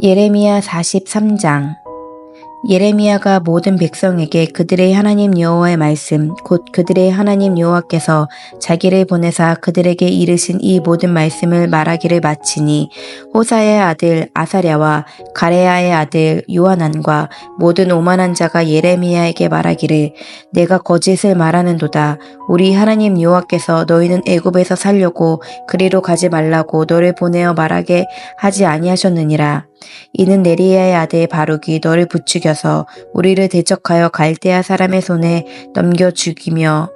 예레미야 43장 예레미야가 모든 백성에게 그들의 하나님 여호와의 말씀 곧 그들의 하나님 여호와께서 자기를 보내사 그들에게 이르신 이 모든 말씀을 말하기를 마치니 호사의 아들 아사랴와 가레야의 아들 요하난과 모든 오만한 자가 예레미야에게 말하기를 내가 거짓을 말하는도다. 우리 하나님 여호와께서 너희는 애굽에서 살려고 그리로 가지 말라고 너를 보내어 말하게 하지 아니하셨느니라. 이는 네리야의 아들 바룩이 너를 부추겨 서 우리를 대적하여 갈대아 사람의 손에 넘겨 죽이며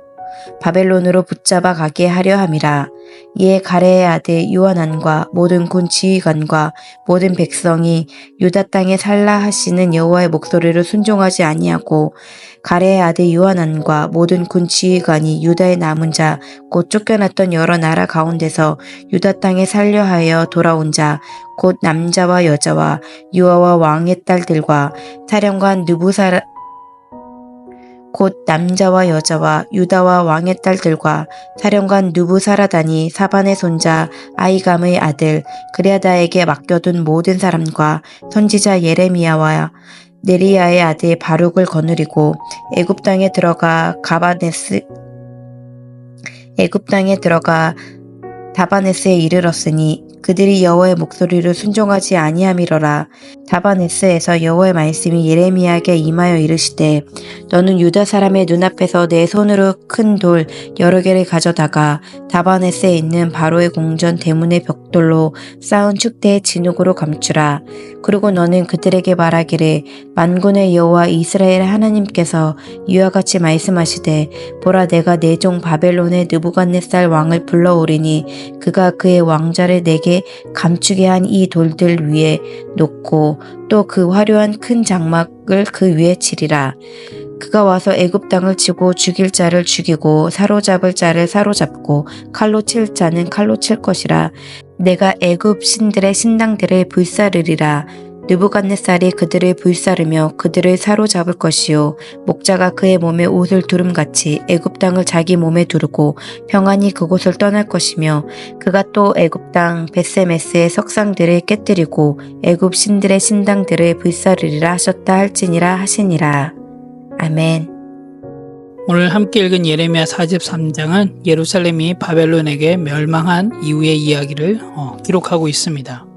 바벨론으로 붙잡아 가게 하려 함이라. 이에 가레의 아들 요하난과 모든 군 지휘관과 모든 백성이 유다 땅에 살라 하시는 여호와의 목소리를 순종하지 아니하고 가레의 아들 요하난과 모든 군 지휘관이 유다의 남은 자 곧 쫓겨났던 여러 나라 가운데서 유다 땅에 살려 하여 돌아온 자 곧 남자와 여자와 유아와 왕의 딸들과 사령관 느부사라 곧 남자와 여자와 유다와 왕의 딸들과 사령관 누부사라다니 사반의 손자 아이감의 아들 그레아다에게 맡겨둔 모든 사람과 선지자 예레미야와 네리야의 아들 바룩을 거느리고 애굽 땅에 들어가 가바네스 애굽 땅에 들어가 다바네스에 이르렀으니 그들이 여호와의 목소리를 순종하지 아니함이러라. 다바네스에서 여호와의 말씀이 예레미야에게 임하여 이르시되 너는 유다 사람의 눈앞에서 내 손으로 큰 돌 여러 개를 가져다가 다바네스에 있는 바로의 공전 대문의 벽돌로 쌓은 축대의 진흙으로 감추라. 그리고 너는 그들에게 말하기를 만군의 여호와 이스라엘 하나님께서 이와 같이 말씀하시되 보라 내가 내 종 바벨론의 느부갓네살 왕을 불러오리니 그가 그의 왕자를 내게 감추게 한 이 돌들 위에 놓고 또 그 화려한 큰 장막을 그 위에 치리라. 그가 와서 애굽 땅을 치고 죽일 자를 죽이고 사로잡을 자를 사로잡고 칼로 칠 자는 칼로 칠 것이라. 내가 애굽 신들의 신당들을 불사르리라. 느부갓네살이 그들을 불사르며 그들을 사로잡을 것이요 목자가 그의 몸에 옷을 두름같이 애굽 땅을 자기 몸에 두르고 평안히 그곳을 떠날 것이며 그가 또 애굽 땅 베세메스의 석상들을 깨뜨리고 애굽 신들의 신당들을 불사르리라 하셨다 할지니라 하시니라 아멘. 오늘 함께 읽은 예레미야 43장은 예루살렘이 바벨론에게 멸망한 이후의 이야기를 어, 기록하고 있습니다.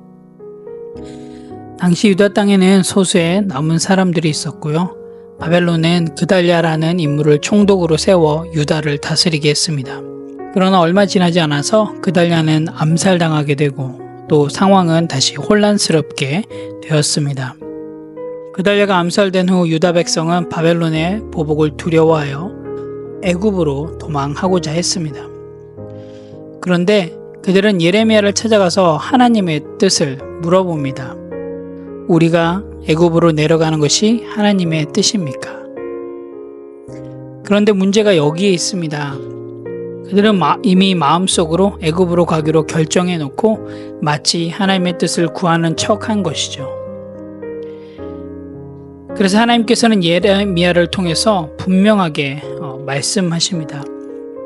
당시 유다 땅에는 소수의 남은 사람들이 있었고요. 바벨론은 그달랴라는 인물을 총독으로 세워 유다를 다스리게 했습니다. 그러나 얼마 지나지 않아서 그달랴는 암살당하게 되고 또 상황은 다시 혼란스럽게 되었습니다. 그달랴가 암살된 후 유다 백성은 바벨론의 보복을 두려워하여 애굽으로 도망하고자 했습니다. 그런데 그들은 예레미야를 찾아가서 하나님의 뜻을 물어봅니다. 우리가 애굽으로 내려가는 것이 하나님의 뜻입니까? 그런데 문제가 여기에 있습니다. 그들은 이미 마음속으로 애굽으로 가기로 결정해 놓고 마치 하나님의 뜻을 구하는 척한 것이죠. 그래서 하나님께서는 예레미야를 통해서 분명하게 어, 말씀하십니다.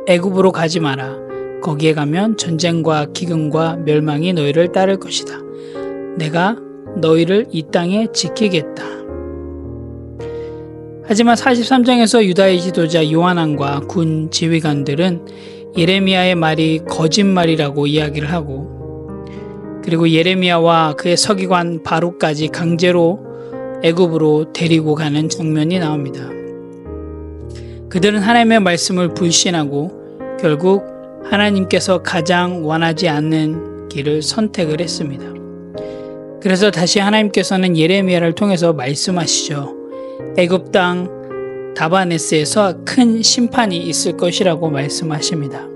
애굽으로 가지 마라. 거기에 가면 전쟁과 기근과 멸망이 너희를 따를 것이다. 내가 너희를 이 땅에 지키겠다. 하지만 43장에서 유다의 지도자 요한왕과 군 지휘관들은 예레미야의 말이 거짓말이라고 이야기를 하고 그리고 예레미야와 그의 서기관 바룩까지 강제로 애굽으로 데리고 가는 장면이 나옵니다. 그들은 하나님의 말씀을 불신하고 결국 하나님께서 가장 원하지 않는 길을 선택을 했습니다. 그래서 다시 하나님께서는 예레미야를 통해서 말씀하시죠. 애굽 땅 다바네스에서 큰 심판이 있을 것이라고 말씀하십니다.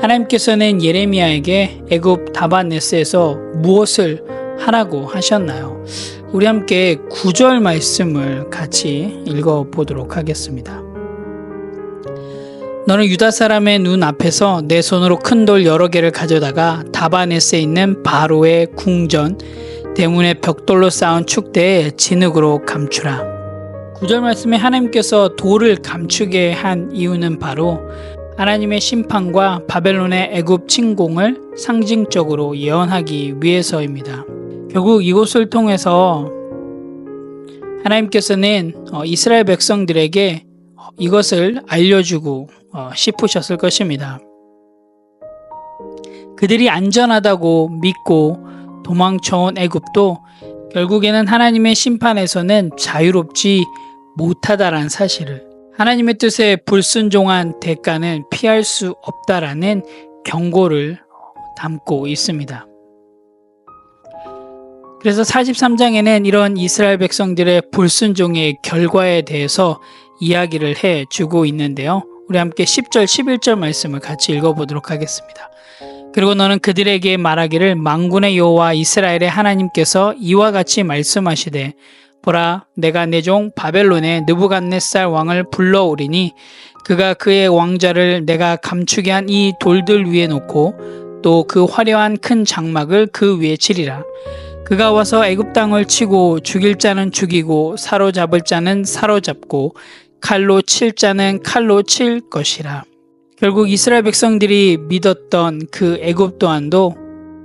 하나님께서는 예레미야에게 애굽 다바네스에서 무엇을 하라고 하셨나요? 우리 함께 구절 말씀을 같이 읽어 보도록 하겠습니다. 너는 유다 사람의 눈 앞에서 내 손으로 큰 돌 여러 개를 가져다가 다바네스에 있는 바로의 궁전 대문의 벽돌로 쌓은 축대에 진흙으로 감추라. 구절 말씀에 하나님께서 돌을 감추게 한 이유는 바로 하나님의 심판과 바벨론의 애굽 침공을 상징적으로 예언하기 위해서입니다. 결국 이곳을 통해서 하나님께서는 어, 이스라엘 백성들에게 어, 이것을 알려주고 어, 싶으셨을 것입니다. 그들이 안전하다고 믿고 도망쳐온 애굽도 결국에는 하나님의 심판에서는 자유롭지 못하다라는 사실을 하나님의 뜻에 불순종한 대가는 피할 수 없다라는 경고를 담고 있습니다. 그래서 43장에는 이런 이스라엘 백성들의 불순종의 결과에 대해서 이야기를 해 주고 있는데요. 우리 함께 10절, 11절 말씀을 같이 읽어보도록 하겠습니다. 그리고 너는 그들에게 말하기를 망군의 여호와 이스라엘의 하나님께서 이와 같이 말씀하시되 보라 내가 내 종 바벨론의 느부갓네살 왕을 불러오리니 그가 그의 왕자를 내가 감추게 한 이 돌들 위에 놓고 또 그 화려한 큰 장막을 그 위에 치리라 그가 와서 애굽 땅을 치고 죽일 자는 죽이고 사로잡을 자는 사로잡고 칼로 칠 자는 칼로 칠 것이라 결국 이스라엘 백성들이 믿었던 그 애굽 또한도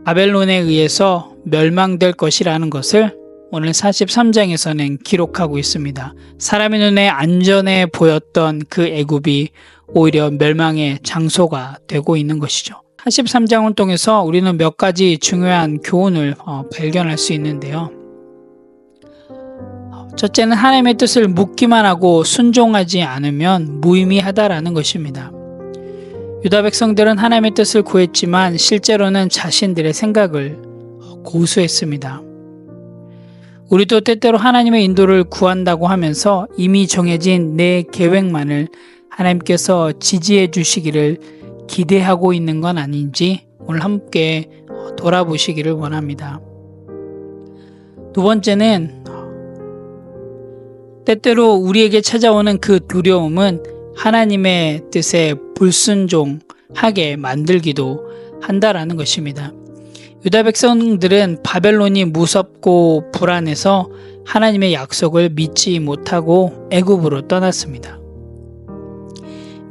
바벨론에 의해서 멸망될 것이라는 것을 오늘 43장에서는 기록하고 있습니다. 사람의 눈에 안전해 보였던 그 애굽이 오히려 멸망의 장소가 되고 있는 것이죠. 43장을 통해서 우리는 몇 가지 중요한 교훈을 어, 발견할 수 있는데요. 첫째는 하나님의 뜻을 묻기만 하고 순종하지 않으면 무의미하다라는 것입니다. 유다 백성들은 하나님의 뜻을 구했지만 실제로는 자신들의 생각을 고수했습니다. 우리도 때때로 하나님의 인도를 구한다고 하면서 이미 정해진 내 계획만을 하나님께서 지지해 주시기를 기대하고 있는 건 아닌지 오늘 함께 돌아보시기를 원합니다. 두 번째는 때때로 우리에게 찾아오는 그 두려움은 하나님의 뜻에 불순종하게 만들기도 한다라는 것입니다. 유다 백성들은 바벨론이 무섭고 불안해서 하나님의 약속을 믿지 못하고 애굽으로 떠났습니다.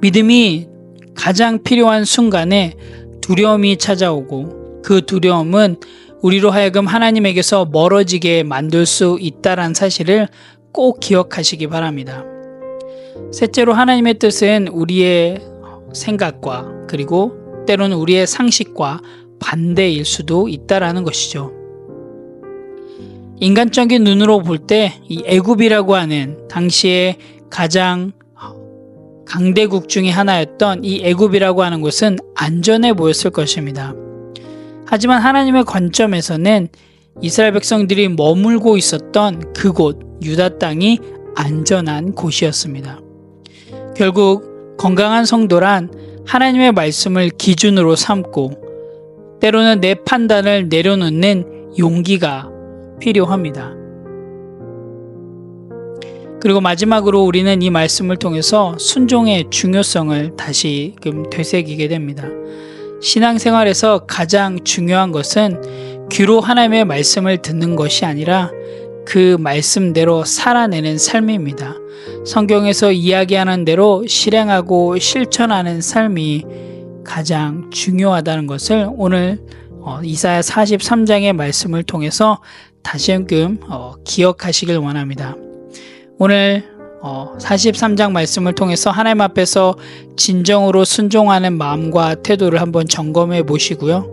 믿음이 가장 필요한 순간에 두려움이 찾아오고 그 두려움은 우리로 하여금 하나님에게서 멀어지게 만들 수 있다란 사실을 꼭 기억하시기 바랍니다. 셋째로 하나님의 뜻은 우리의 생각과 그리고 때로는 우리의 상식과 반대일 수도 있다라는 것이죠. 인간적인 눈으로 볼 때 이 애굽이라고 하는 당시에 가장 강대국 중의 하나였던 이 애굽이라고 하는 곳은 안전해 보였을 것입니다. 하지만 하나님의 관점에서는 이스라엘 백성들이 머물고 있었던 그곳 유다 땅이 안전한 곳이었습니다. 결국 건강한 성도란 하나님의 말씀을 기준으로 삼고 때로는 내 판단을 내려놓는 용기가 필요합니다. 그리고 마지막으로 우리는 이 말씀을 통해서 순종의 중요성을 다시금 되새기게 됩니다. 신앙생활에서 가장 중요한 것은 귀로 하나님의 말씀을 듣는 것이 아니라 그 말씀대로 살아내는 삶입니다. 성경에서 이야기하는 대로 실행하고 실천하는 삶이 가장 중요하다는 것을 오늘 어, 이사야 43장의 말씀을 통해서 다시 한금 어, 기억하시길 원합니다. 오늘 어, 43장 말씀을 통해서 하나님 앞에서 진정으로 순종하는 마음과 태도를 한번 점검해 보시고요.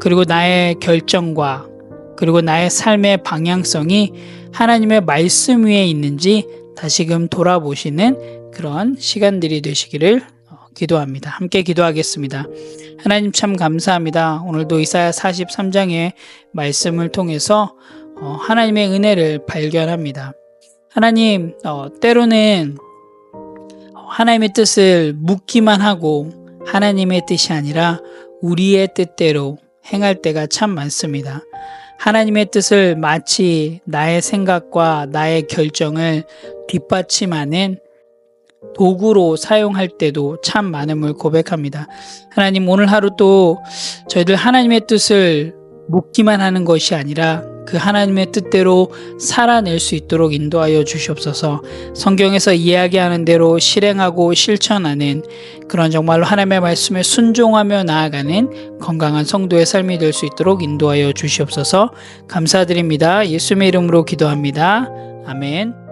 그리고 나의 결정과 그리고 나의 삶의 방향성이 하나님의 말씀 위에 있는지 다시금 돌아보시는 그런 시간들이 되시기를 기도합니다. 함께 기도하겠습니다. 하나님 참 감사합니다. 오늘도 이사야 43장의 말씀을 통해서 어, 하나님의 은혜를 발견합니다. 하나님, 어, 때로는 하나님의 뜻을 묻기만 하고 하나님의 뜻이 아니라 우리의 뜻대로 행할 때가 참 많습니다. 하나님의 뜻을 마치 나의 생각과 나의 결정을 뒷받침하는 도구로 사용할 때도 참 많음을 고백합니다. 하나님 오늘 하루 또 저희들 하나님의 뜻을 묻기만 하는 것이 아니라 그 하나님의 뜻대로 살아낼 수 있도록 인도하여 주시옵소서. 성경에서 이야기하는 대로 실행하고 실천하는 그런 정말로 하나님의 말씀에 순종하며 나아가는 건강한 성도의 삶이 될 수 있도록 인도하여 주시옵소서. 감사드립니다. 예수님의 이름으로 기도합니다. 아멘.